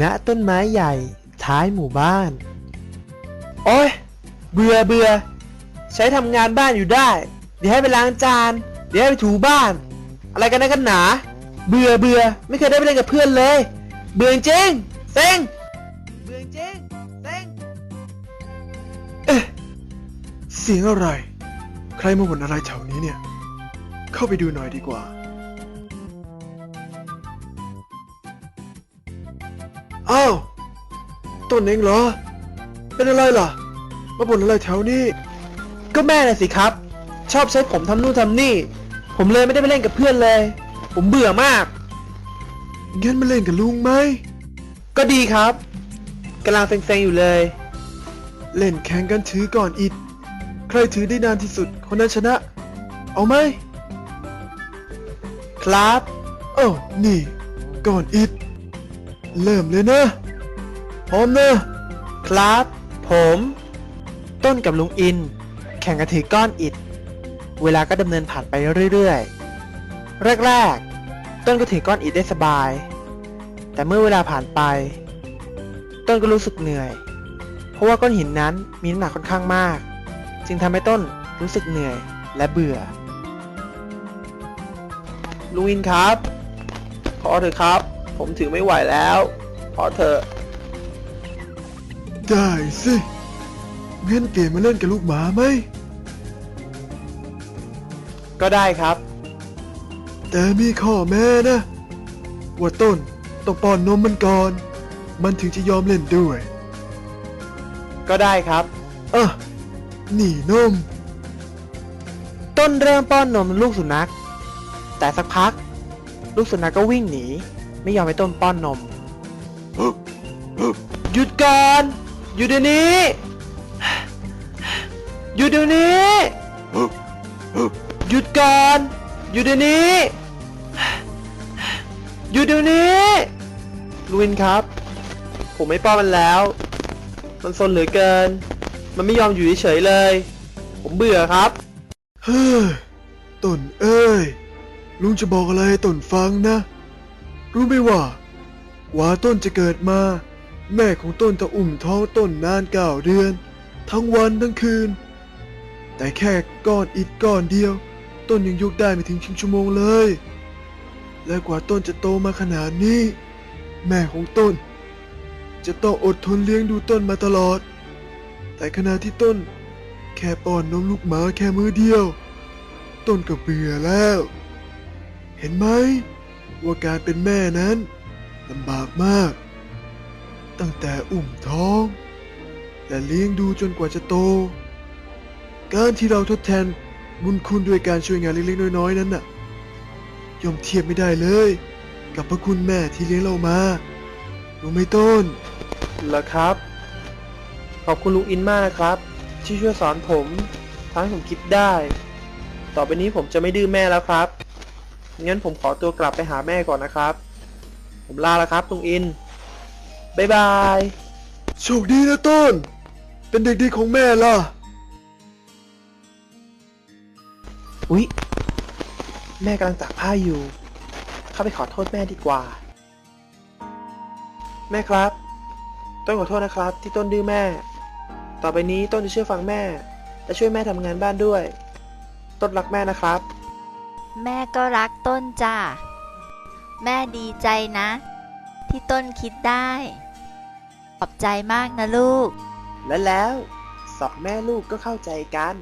ณต้นไม้ใหญ่ ท้ายหมู่บ้าน โอ้ยเบื่อเบื่อใช้ทำงานบ้านอยู่ได้ เดี๋ยวให้ไปล้างจาน เดี๋ยวให้ไปถูบ้าน อะไรกันนะกันหนา เบื่อเบื่อไม่เคยได้ไปเล่นกับเพื่อนเลย เบื่อจริงเซ็งเบื่อจริงเซ็งเอ๊ะเสียงอะไร ใครมาบ่นอะไรแถวนี้เนี่ย เข้าไปดูหน่อยดีกว่า อ้าวต้นเองเหรอ เป็นอะไรล่ะ มาบ่นอะไรแถวนี้ ก็แม่น่ะสิครับ ชอบใช้ผมทำนู่นทำนี่ ผมเลยไม่ได้ไปเล่นกับเพื่อนเลย ผมเบื่อมาก งั้นมาเล่นกับลุงไหม ก็ดีครับกำลังเซ็งๆอยู่เลย เล่นแข่งกันถือก่อนอิด ใครถือได้นานที่สุดคนนั้นชนะ เอาไหม ครับ เอ้านี่ ก่อนอิด เริ่มเลยนะพร้อมนะครับ ผม ต้นกับลุงอิน แข่งกันถือก้อนอิฐเวลาก็ดำเนินผ่านไปเรื่อยๆ แรกๆ ต้นก็ถือก้อนอิฐได้สบาย แต่เมื่อเวลาผ่านไป ต้นก็รู้สึกเหนื่อย เพราะว่าก้อนหินนั้นมีน้ำหนักค่อนข้างมาก จึงทำให้ต้นรู้สึกเหนื่อยและเบื่อ ลุงอินครับพอเถอะครับ ผมถือไม่ไหวแล้ว พอเถอะ ได้สิงั้นเกมมาเล่นกับลูกหมาไหม ก็ได้ครับ แต่มีข้อแม้นะ ว่าต้นต้องป้อนนมมันก่อน มันถึงจะยอมเล่นด้วย ก็ได้ครับอะนี่นม ต้นเริ่มป้อนนมลูกสุนัข แต่สักพัก ลูกสุนัขก็วิ่งหนี ไม่ยอมให้ต้นป้อนนม หยุดก่อนหยุดเดี๋ยวนี้หยุดเดี๋ยวนี้หยุดก่อนหยุดเดี๋ยวนี้หยุดเดี๋ยวนี้ลุวินครับ ผมไม่ป้อนมันแล้ว มันซนเหลือเกิน มันไม่ยอมอยู่เฉยๆเลย ผมเบื่อครับเฮ้ยต้นเอ้ยลุงจะบอกอะไรให้ต้นฟังนะ รู้ไหมว่ากว่าต้นจะเกิดมา แม่ของต้นจะอุ่มท้องต้นนานเก้าเดือน ทั้งวันทั้งคืน แต่แค่ก้อนอิฐก้อนเดียว ต้นยังยกได้ไม่ถึงครึ่งชั่วโมงเลย และกว่าต้นจะโตมาขนาดนี้ แม่ของต้น จะต้องอดทนเลี้ยงดูต้นมาตลอด แต่ขณะที่ต้น แค่ป้อนนมลูกหมาแค่มือเดียว ต้นก็เบื่อแล้ว เห็นไหม ว่าการเป็นแม่นั้นลำบากมาก ตั้งแต่อุ้มท้อง และเลี้ยงดูจนกว่าจะโต การที่เราทดแทนบุญคุณด้วยการช่วยงานเล็กๆน้อยๆนั้นน่ะย่อมเทียบไม่ได้เลย กับพระคุณแม่ที่เลี้ยงเรามารู้ไหมต้นเหรอครับ ขอบคุณลุงอินมากนะครับ ที่ช่วยสอนผมทำให้ผมคิดได้ ต่อไปนี้ผมจะไม่ดื้อแม่แล้วครับ งั้นผมขอตัวกลับไปหาแม่ก่อนนะครับ ผมลาแล้วครับลุงอินบ๊ายบาย โชคดีนะต้น เป็นเด็กดีของแม่ล่ะ อุ๊ย แม่กำลังตากผ้าอยู่ เข้าไปขอโทษแม่ดีกว่า แม่ครับ ต้นขอโทษนะครับ ที่ต้นดื้อแม่ ต่อไปนี้ต้นจะเชื่อฟังแม่ และช่วยแม่ทำงานบ้านด้วย ต้นรักแม่นะครับ แม่ก็รักต้นจ้า แม่ดีใจนะ ที่ต้นคิดได้ ขอบใจมากนะลูก และแล้วสองแม่ลูกก็เข้าใจกัน